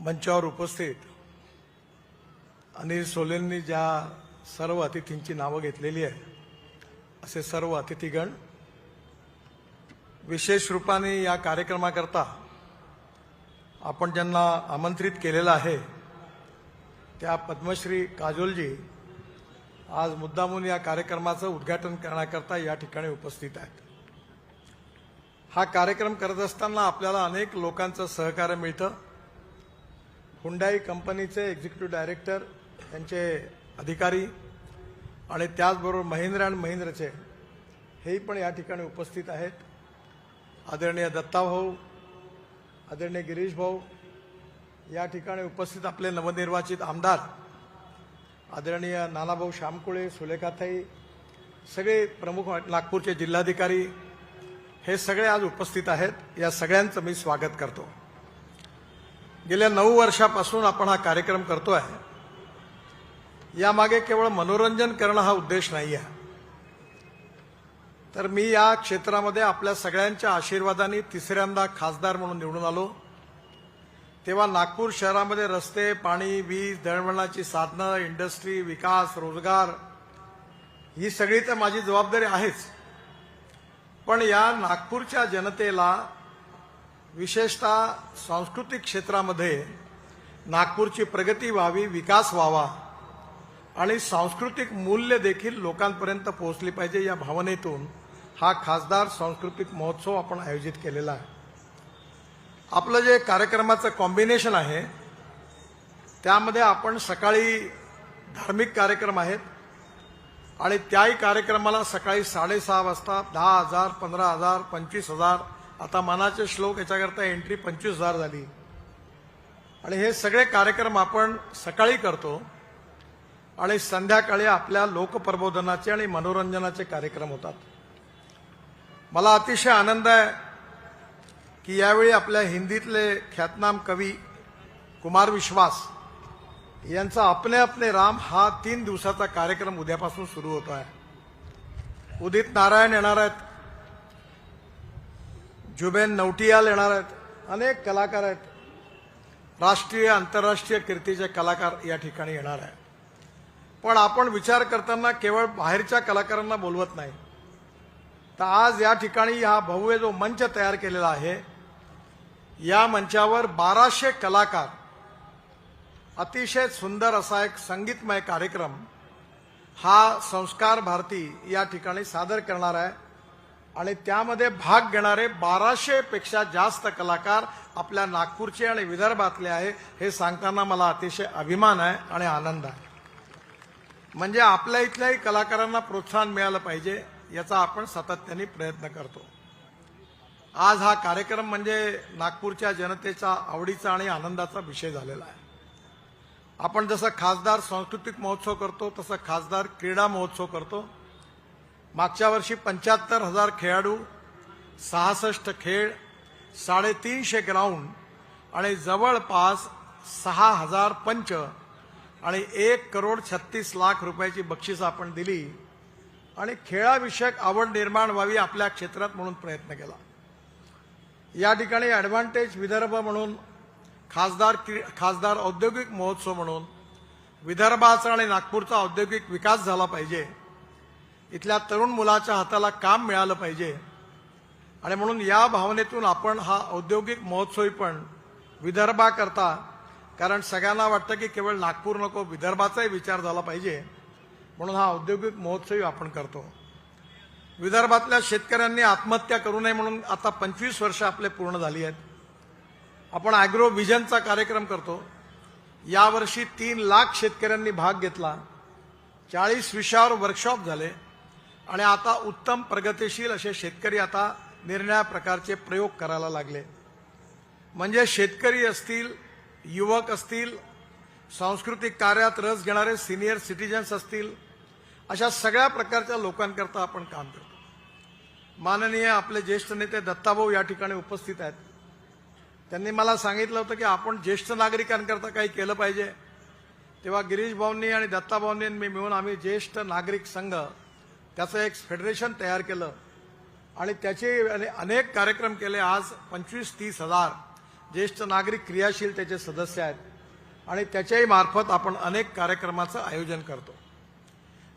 मंचावर उपस्थित. अनिल सोलेंनी ज्या सर्व अतिथींची नावं घेतलेली आहे असे सर्व अतिथीगण विशेष रूपाने या कार्यक्रमाकरता आपण ज्यांना आमंत्रित केलेलं आहे त्या पद्मश्री काजोलजी आज मुद्दामून या कार्यक्रमाचं उद्घाटन करण्याकरता या ठिकाणी उपस्थित आहेत. हा कार्यक्रम करत असताना आपल्याला अनेक लोकांचं सहकार्य मिळतं. हुंडाई कंपनीचे एक्झिक्युटिव्ह डायरेक्टर त्यांचे अधिकारी आणि त्याचबरोबर महिंद्रा अँड महिंद्राचे हेही पण या ठिकाणी उपस्थित आहेत. आदरणीय दत्ताभाऊ आदरणीय गिरीश भाऊ या ठिकाणी उपस्थित आपले नवनिर्वाचित आमदार आदरणीय नानाभाऊ श्यामकुळे सुलेखाताई सगळे प्रमुख नागपूरचे जिल्हाधिकारी हे सगळे आज उपस्थित आहेत. या सगळ्यांचं मी स्वागत करतो. गेल्या नऊ वर्षापासून आपण हा कार्यक्रम करतो आहे यामागे केवळ मनोरंजन करणं हा उद्देश नाही आहे तर मी या क्षेत्रामध्ये आपल्या सगळ्यांच्या आशीर्वादाने तिसऱ्यांदा खासदार म्हणून निवडून आलो. तेव्हा नागपूर शहरामध्ये रस्ते पाणी वीज दळणवळणाची साधनं इंडस्ट्री विकास रोजगार ही सगळी तर माझी जबाबदारी आहेच. पण या नागपूरच्या जनतेला विशेषतः सांस्कृतिक क्षेत्रामध्ये नागपूरची प्रगती व्हावी विकास व्हावा आणि सांस्कृतिक मूल्य देखील लोकांपर्यंत पोहोचली पाहिजे या भावनेतून हा खासदार सांस्कृतिक महोत्सव आपण आयोजित केलेला आहे. आपलं जे कार्यक्रमाचं कॉम्बिनेशन आहे त्यामध्ये आपण सकाळी धार्मिक कार्यक्रम आहेत आणि त्याही कार्यक्रमाला सकाळी साडेसहा वाजता दहा हजार पंधरा हजार पंचवीस हजार आता मनाचे श्लोक याच्याकरता एंट्री पंचवीस हजार झाली. आणि हे सगळे कार्यक्रम आपण सकाळी करतो. आणि संध्याकाळी आपल्या लोकप्रबोधनाचे आणि मनोरंजनाचे कार्यक्रम होतात. मला अतिशय आनंद आहे की यावेळी आपल्या हिंदीतले ख्यातनाम कवी कुमार विश्वास यांचा अपने अपने राम हा तीन दिवसाचा कार्यक्रम उद्यापासून सुरू होतो आहे उदित नारायण येणार आहेत. जुबेन नवटियाल येणार आहेत. अनेक कलाकार आहेत. राष्ट्रीय आंतरराष्ट्रीय कीर्तीचे कलाकार या ठिकाणी येणार आहे पण आपण विचार करताना केवळ बाहेरच्या कलाकारांना बोलवत नाही. तर आज या ठिकाणी हा भव्य जो मंच तयार केलेला आहे या मंचावर बाराशे कलाकार अतिशय सुंदर असा एक संगीतमय कार्यक्रम हा संस्कार भारती या ठिकाणी सादर करणार आहे. आणि त्यामध्ये भाग घेणारे बाराशे पेक्षा जास्त कलाकार आपल्या नागपूरचे आणि विदर्भातले आहे हे सांगताना मला अतिशय अभिमान आहे आणि आनंद आहे. म्हणजे आपल्या इथल्याही कलाकारांना प्रोत्साहन मिळालं पाहिजे याचा आपण सातत्याने प्रयत्न करतो. आज हा कार्यक्रम म्हणजे नागपूरच्या जनतेचा आवडीचा आणि आनंदाचा विषय झालेला आहे. आपण जसं खासदार सांस्कृतिक महोत्सव करतो तसं खासदार क्रीडा महोत्सव करतो. मागच्या वर्षी पंच्याहत्तर हजार खेळाडू सहासष्ट खेळ साडेतीनशे ग्राउंड आणि जवळपास सहा हजार पंच आणि एक करोड छत्तीस लाख रुपयाची बक्षिसं आपण दिली आणि खेळाविषयक आवड निर्माण व्हावी आपल्या क्षेत्रात म्हणून प्रयत्न केला. या ठिकाणी ॲडव्हान्टेज विदर्भ म्हणून खासदार क्री- खासदार औद्योगिक महोत्सव म्हणून विदर्भाचा आणि नागपूरचा औद्योगिक विकास झाला पाहिजे. इथल्या तरुण मुलाच्या हाताला काम मिळालं पाहिजे. आणि म्हणून या भावनेतून आपण हा औद्योगिक महोत्सवी पण विदर्भाकरता कारण सगळ्यांना वाटतं की केवळ नागपूर नको विदर्भाचाही विचार झाला पाहिजे. म्हणून हा औद्योगिक महोत्सवी आपण करतो. विदर्भातल्या शेतकऱ्यांनी आत्महत्या करू नये म्हणून आता पंचवीस वर्ष आपले पूर्ण झाली आहेत. आपण अॅग्रो व्हिजनचा कार्यक्रम करतो. यावर्षी तीन लाख शेतकऱ्यांनी भाग घेतला. चाळीस विषयावर वर्कशॉप झाले. आणि आता उत्तम प्रगतिशील असे शेतकरी आता निरनिळ्या प्रकारचे प्रयोग करायला लागले. म्हणजे शेतकरी असतील युवक असतील सांस्कृतिक कार्यात रस घेणारे सिनियर सिटीजन्स असतील अशा सगळ्या प्रकारच्या लोकांकरता आपण काम करतो. माननीय आपले ज्येष्ठ नेते दत्ताभाऊ या ठिकाणी उपस्थित आहेत. त्यांनी मला सांगितलं होतं की आपण ज्येष्ठ नागरिकांकरता काही केलं पाहिजे. तेव्हा गिरीश भाऊंनी आणि दत्ताभाऊंनी मी मिळून आम्ही ज्येष्ठ नागरिक संघ त्याचं एक फेडरेशन तयार केलं. आणि त्याचे अनेक कार्यक्रम केले. आज पंचवीस तीस हजार ज्येष्ठ नागरिक क्रियाशील त्याचे सदस्य आहेत. आणि त्याच्याही मार्फत आपण अनेक कार्यक्रमाचं आयोजन करतो.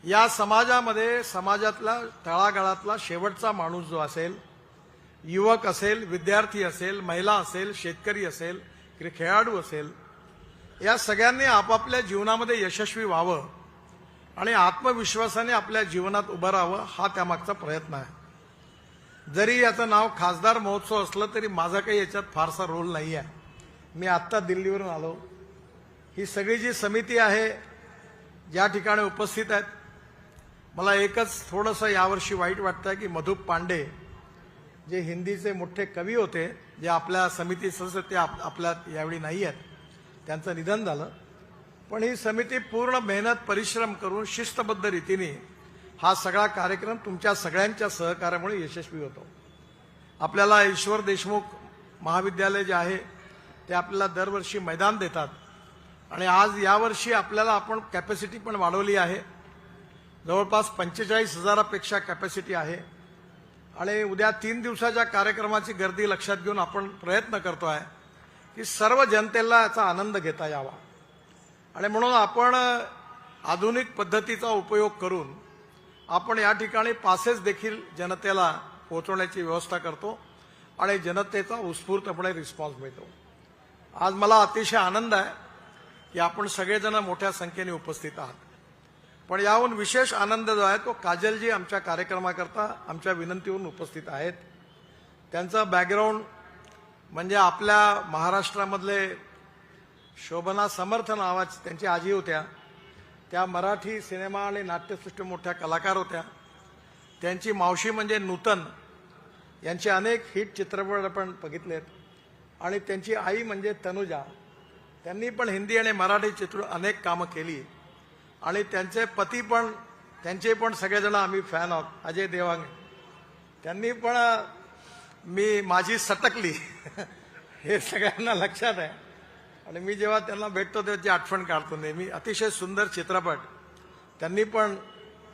या समाजामध्ये समाजातला तळागाळातला शेवटचा माणूस जो असेल युवक असेल विद्यार्थी असेल महिला असेल शेतकरी असेल खेळाडू असेल या सगळ्यांनी आपापल्या जीवनामध्ये यशस्वी व्हावं. आणि आत्मविश्वासाने आपल्या जीवनात उभं राहावं हा त्यामागचा प्रयत्न आहे. जरी याचं नाव खासदार महोत्सव असलं तरी माझा काही याच्यात फारसा रोल नाही आहे मी आत्ता दिल्लीवरून आलो. ही सगळी जी समिती आहे ज्या ठिकाणी उपस्थित आहेत मला एकच थोडंसं यावर्षी वाईट वाटतं की मधुप पांडे जे हिंदीचे मोठे कवी होते जे आपल्या समिती सदस्य ते आप- आपल्या यावेळी नाही आहेत त्यांचं निधन झालं. पण ही समिती पूर्ण मेहनत परिश्रम करून शिस्तबद्ध रीतीने हा सगळा कार्यक्रम तुमच्या सगळ्यांच्या सहकार्यामुळे यशस्वी होतो. आपल्याला ईश्वर देशमुख महाविद्यालय जे आहे ते आपल्याला दरवर्षी मैदान देतात. आणि आज यावर्षी आपल्याला आपण कॅपॅसिटी पण वाढवली आहे. जवळपास पंचेचाळीस हजारापेक्षा कॅपॅसिटी आहे. आणि उद्या तीन दिवसाच्या कार्यक्रमाची गर्दी लक्षात घेऊन आपण प्रयत्न करतो आहे की सर्व जनतेला याचा आनंद घेता यावा. आणि म्हणून आपण आधुनिक पद्धतीचा उपयोग करून आपण या ठिकाणी पासेस देखील जनतेला पोहोचवण्याची व्यवस्था करतो आणि जनतेचा उत्स्फूर्तपणे रिस्पॉन्स मिळतो. आज मला अतिशय आनंद आहे की आपण सगळेजण मोठ्या संख्येने उपस्थित आहात. पण याहून विशेष आनंद जो आहे तो काजलजी आमच्या कार्यक्रमाकरता आमच्या विनंतीवरून उपस्थित आहेत. त्यांचं बॅकग्राऊंड म्हणजे आपल्या महाराष्ट्रामधले शोभना समर्थ नावाची त्यांची आजी होत्या. त्या मराठी सिनेमा आणि नाट्यसृष्टी मोठ्या कलाकार होत्या. त्यांची मावशी म्हणजे नूतन. यांचे अनेक हिट चित्रपट आपण बघितलेत. आणि त्यांची आई म्हणजे तनुजा. त्यांनी पण हिंदी आणि मराठी चित्र अनेक कामं केली. आणि त्यांचे पती पण त्यांचे पण सगळेजण आम्ही फॅन आहोत. अजय देवांगे. त्यांनी पण मी माझी सटकली. हे सगळ्यांना लक्षात आहे. आणि मी जेव्हा त्यांना भेटतो त्याची आठवण काढतो. नेहमी अतिशय सुंदर चित्रपट. त्यांनी पण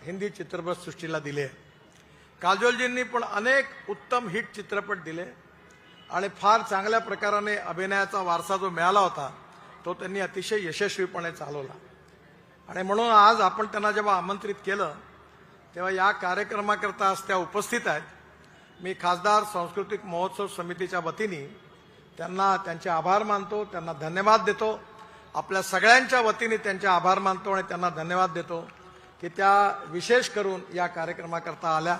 हिंदी चित्रपटसृष्टीला दिले. काजोलजींनी पण अनेक उत्तम हिट चित्रपट दिले. आणि फार चांगल्या प्रकाराने अभिनयाचा वारसा जो मिळाला होता तो त्यांनी अतिशय यशस्वीपणे चालवला. आणि म्हणून आज आपण त्यांना जेव्हा आमंत्रित केलं तेव्हा या कार्यक्रमाकरता आज त्या उपस्थित आहेत. मी खासदार सांस्कृतिक महोत्सव समितीच्या वतीने त्यांना त्यांचे आभार मानतो त्यांना धन्यवाद देतो. आपल्या सगळ्यांच्या वतीने त्यांचे आभार मानतो आणि त्यांना धन्यवाद देतो की त्या विशेष करून या कार्यक्रमाकरता आल्या.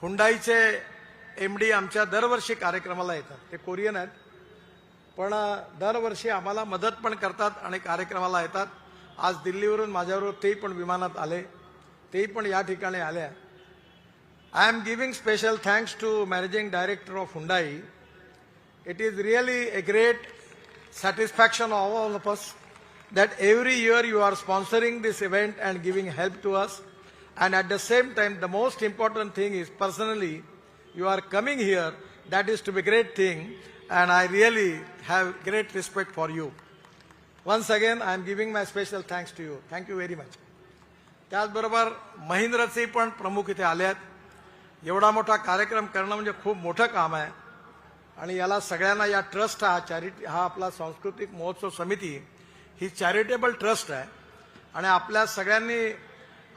हुंडाईचे एम डी आमच्या दरवर्षी कार्यक्रमाला येतात. ते कोरियन आहेत. पण दरवर्षी आम्हाला मदत पण करतात आणि कार्यक्रमाला येतात. आज दिल्लीवरून माझ्याबरोबर तेही पण विमानात आले. तेही पण या ठिकाणी आल्या. I am giving special thanks to managing director of Hyundai it is really a great satisfaction of all of us that every year you are sponsoring this event and giving help to us. And at the same time, the most important thing is personally, you are coming here. That is to be great thing. And I really have great respect for you. Once again, I am giving my special thanks to you. Thank you very much. त्याचबरोबर महिंद्रचे पण प्रमुख इथे आले आहेत एवढा मोठा कार्यक्रम करणं म्हणजे खूप मोठं काम आहे आणि याला सगळ्यांना या ट्रस्ट हा चॅरिटी हा आपला सांस्कृतिक महोत्सव समिती ही चॅरिटेबल ट्रस्ट आहे. आणि आपल्या सगळ्यांनी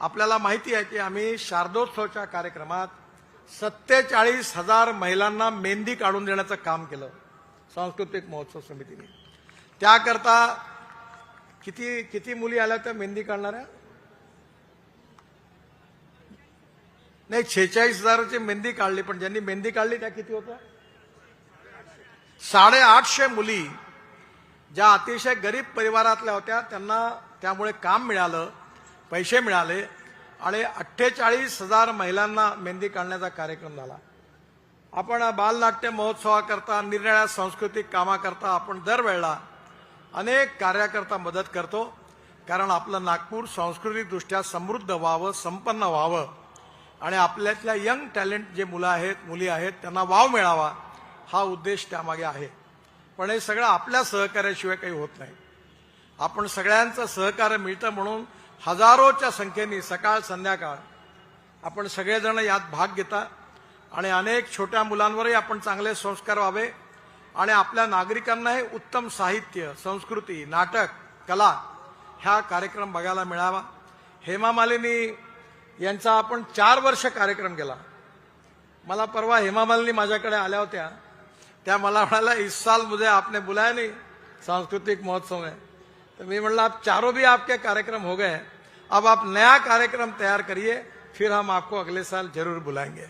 आपल्याला माहिती आहे की आम्ही शारदोत्सवच्या कार्यक्रमात सत्तेचाळीस हजार महिलांना मेहंदी काढून देण्याचं काम केलं सांस्कृतिक महोत्सव समितीने. त्याकरता किती किती मुली आल्या त्या मेहंदी काढणाऱ्या? नाही छेचाळीस हजाराची मेहंदी काढली पण ज्यांनी मेहंदी काढली त्या किती होत्या? साडेआठशे मुली ज्या अतिशय गरीब परिवारातल्या होत्या त्यांना त्यामुळे काम मिळालं पैसे मिळाले आणि अठ्ठेचाळीस हजार महिलांना मेहंदी काढण्याचा कार्यक्रम झाला. आपण बालनाट्य महोत्सवाकरता निरनिळ्या सांस्कृतिक कामाकरता आपण दरवेळेला अनेक कार्याकरता मदत करतो कारण आपलं नागपूर सांस्कृतिकदृष्ट्या समृद्ध व्हावं संपन्न व्हावं आणि आपल्यातल्या यंग टॅलेंट जे मुलं आहेत मुली आहेत त्यांना वाव मिळावा. हा उद्देश त्यामागे आहे. पण हे सगळं आपल्या सहकार्याशिवाय काही होत नाही. आपण सगळ्यांचं सहकार्य मिळतं म्हणून हजारोच्या संख्येने सकाळ संध्याकाळ आपण सगळेजण यात भाग घेता आणि अनेक छोट्या मुलांवरही आपण चांगले संस्कार व्हावे आणि आपल्या नागरिकांनाही उत्तम साहित्य संस्कृती नाटक कला ह्या कार्यक्रम बघायला मिळावा. हेमा मालिनी यांचा आपण चार वर्ष कार्यक्रम केला. मला परवा हेमा मालिनी माझ्याकडे आल्या होत्या. त्या मला म्हणाला इस साल मुझे आपने बुलाया नहीं। सांस्कृतिक महोत्सव में। तो मी म्हणलं आप चारों भी आपके कार्यक्रम हो गए अब आप नया कार्यक्रम तयार करिए फिर हम आपको अगले साल जरूर बुलाएंगे।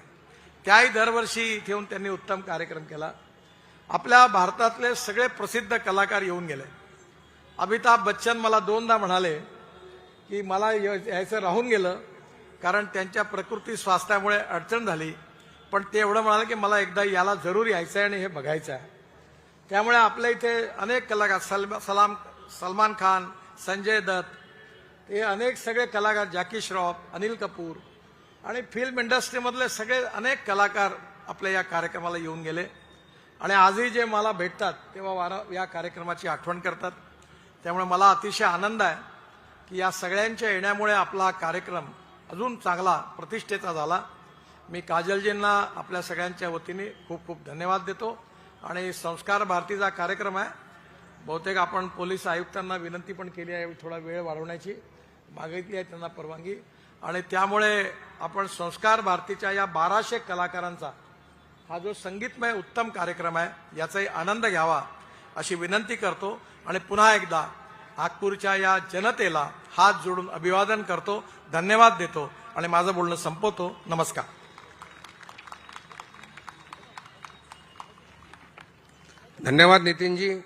त्याही दरवर्षी इथे येऊन त्यांनी उत्तम कार्यक्रम केला. आपल्या भारतातले सगळे प्रसिद्ध कलाकार येऊन गेले. अमिताभ बच्चन मला दोनदा म्हणाले की मला यायचं राहून गेलं कारण त्यांच्या प्रकृती स्वास्थ्यामुळे अडचण झाली. पण ते एवढं म्हणाले की मला एकदा याला जरूर यायचं आहे आणि हे बघायचं आहे त्यामुळे आपल्या इथे अनेक कलाकार सलम सलाम सलमान खान संजय दत्त हे अनेक सगळे कलाकार जॅकी श्रॉफ अनिल कपूर आणि फिल्म इंडस्ट्रीमधले सगळे अनेक कलाकार आपल्या या कार्यक्रमाला येऊन गेले. आणि आजही जे मला भेटतात तेव्हा वारा या कार्यक्रमाची आठवण करतात. त्यामुळे मला अतिशय आनंद आहे की या सगळ्यांच्या येण्यामुळे आपला हा कार्यक्रम अजून चांगला प्रतिष्ठेचा झाला. मी काजलजींना आपल्या सगळ्यांच्या वतीने खूप खूप धन्यवाद देतो. आणि संस्कार भारतीचा कार्यक्रम आहे. बहुतेक आपण पोलीस आयुक्तांना विनंती पण केली आहे थोडा वेळ वाढवण्याची. मागितली आहे त्यांना परवानगी. आणि त्यामुळे आपण संस्कार भारतीच्या या बाराशे कलाकारांचा हा जो संगीतमय उत्तम कार्यक्रम आहे याचाही आनंद घ्यावा अशी विनंती करतो. आणि पुन्हा एकदा नागपूरच्या या जनतेला हात जोडून अभिवादन करतो. धन्यवाद देतो. आणि माझं बोलणं संपवतो. नमस्कार. धन्यवाद नितीनजी.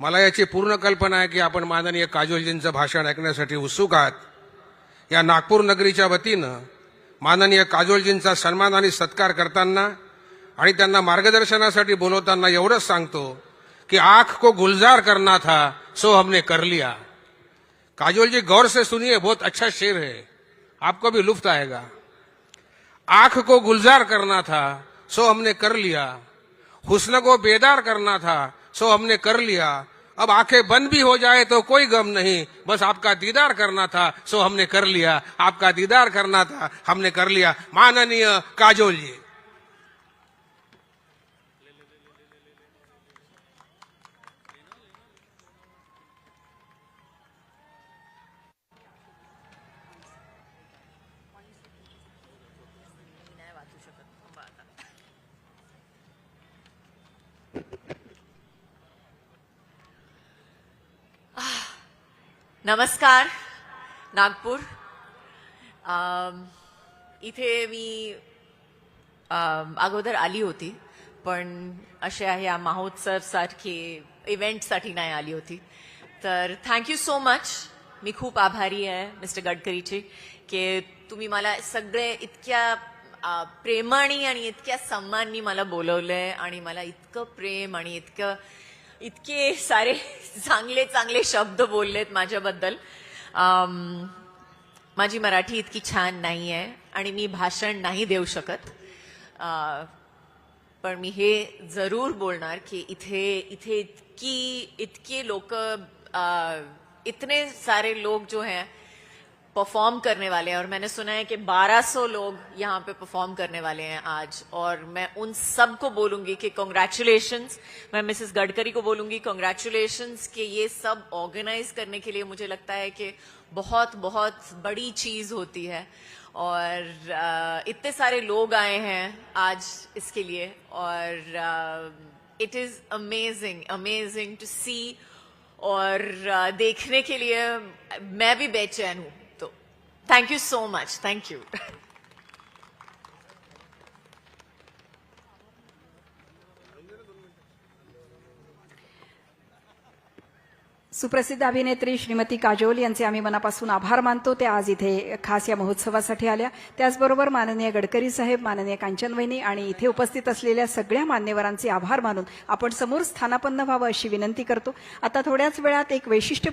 मला याची पूर्ण कल्पना आहे की आपण माननीय काजोलजींचं भाषण ऐकण्यासाठी उत्सुक आहात. या नागपूर नगरीच्या वतीनं माननीय काजोलजींचा सन्मान आणि सत्कार करताना आणि त्यांना मार्गदर्शनासाठी बोलवताना एवढंच सांगतो कि आंख को गुलजार करना था सो हमने कर लिया. काजोल जी गौर से सुनिए बहुत अच्छा शेर है. आपको भी लुफ्त आएगा. आंख को गुलजार करना था सो हमने कर लिया. हुस्न को बेदार करना था, सो हमने कर लिया। अब आँखें बंद भी हो जाए तो कोई गम नहीं। बस आपका दीदार करना था, सो हमने कर लिया। आपका दीदार करना था, हमने कर लिया। माननीय काजोल जी। नमस्कार नागपूर. इथे मी अगोदर आली होती पण अशा ह्या महोत्सवसारखे इव्हेंटसाठी नाही आली होती. तर थँक्यू सो मच मी खूप आभारी आहे मिस्टर गडकरीची की तुम्ही मला सगळे इतक्या प्रेमाने आणि इतक्या सन्माननी मला बोलवलं आहे आणि मला इतकं प्रेम आणि इतकं इतके सारे चांगले चांगले शब्द बोललेत माझ्याबद्दल. माझी मराठी इतकी छान नाही आहे आणि मी भाषण नाही देऊ शकत. पण मी हे जरूर बोलणार की इथे इथे इतकी इतके लोक इतने सारे लोग जो हैं परफॉर्म करने वाले हैं। और मैंने सुना है कि 1200 लोग यहाँ पे परफॉर्म करने वाले हैं आज। और मैं उन सबको बोलूँगी कि कॉन्ग्रेचुलेशंस मैं मिसेस गडकरी को बोलूँगी कॉन्ग्रेचुलेशन कि ये सब ऑर्गेनाइज करने के लिए मुझे लगता है कि बहुत बहुत बड़ी चीज़ होती है। और इतने सारे लोग आए हैं आज इसके लिए। और it is amazing amazing to see और देखने के लिए मैं भी बेचैन हूँ। Thank you so much thank you सुप्रसिद्ध अभिनेत्री श्रीमती काजोल यांचे आम्ही मनापासून आभार मानतो. त्या आज इथे खास या महोत्सवासाठी आल्या. त्याचबरोबर माननीय गडकरी साहेब माननीय कांचनवहिनी आणि इथे उपस्थित असलेल्या सगळ्या मान्यवरांचे आभार मानून आपण समोर स्थानापन्न व्हावं अशी विनंती करतो. आता थोड्याच वेळात एक वैशिष्ट्य